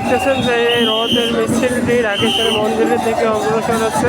দেখতেছেন যে এই রথের মিছিলটি রাকেশ্বরী মন্দিরের থেকে অগ্রসর হচ্ছে।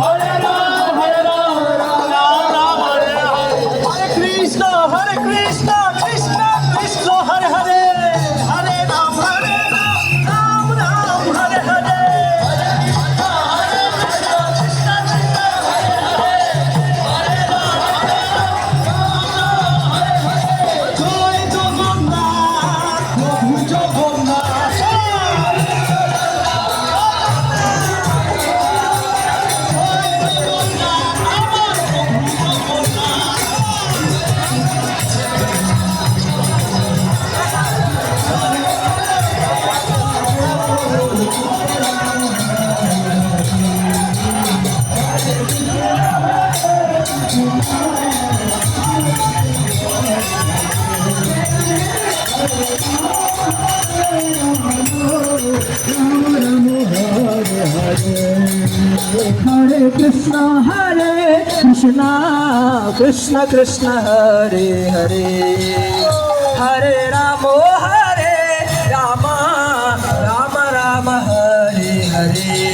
Olha Hare Krishna, Hare Krishna, Krishna Krishna, Hare Hare, Hare Rama,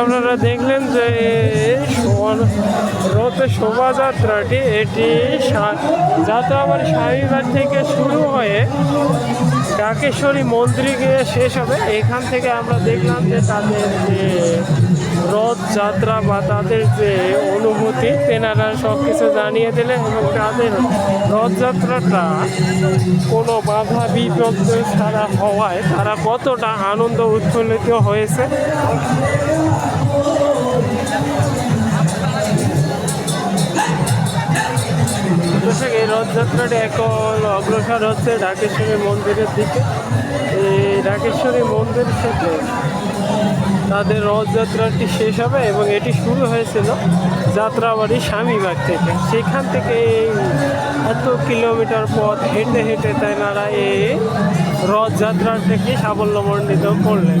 আপনারা দেখলেন যে রথের শোভাযাত্রাটি, এটি যাতে যাত্রাবাড়ি স্বামীবাগ থেকে শুরু হয়ে ডাকেশ্বরী মন্দিরে গিয়ে শেষ হবে। এখান থেকে আমরা দেখলাম যে তাদের যে রথযাত্রা বা তাদের যে অনুভূতি, তেনারা সব কিছু জানিয়ে দিলেন এবং তাদের রথযাত্রাটা কোনো বাধা বিপদ ছাড়া হওয়ায় তারা কতটা আনন্দ উৎফুল্লিত হয়েছে। রথযাত্রাটি এখন অগ্রসর হচ্ছে ঢাকেশ্বরী মন্দিরের দিকে। এই ঢাকেশ্বরী মন্দির থেকে তাদের রথযাত্রাটি শেষ হবে এবং এটি শুরু হয়েছিল যাত্রাবাড়ি স্বামীবাগ থেকে। সেখান থেকে এত কিলোমিটার পথ হেঁটে হেঁটে তেনারা এই রথযাত্রাটাকে সাফল্যমণ্ডিত করলেন।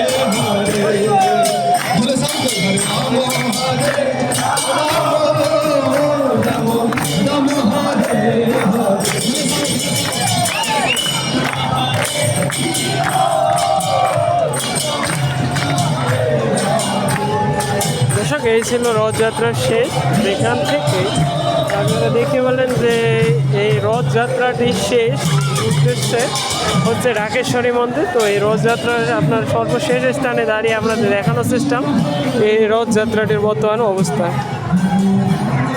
দর্শক এই ছিল রথযাত্রার শেষ এখান থেকে আপনারা দেখে বলেন যে এই রথযাত্রাটি শেষ উদ্দেশ্যে হচ্ছে রাকেশ্বরী মন্দির। তো এই রথযাত্রার আপনার সর্বশেষ স্থানে দাঁড়িয়ে আপনাদের দেখানোর চেষ্টা এই রথযাত্রাটির বর্তমান অবস্থা।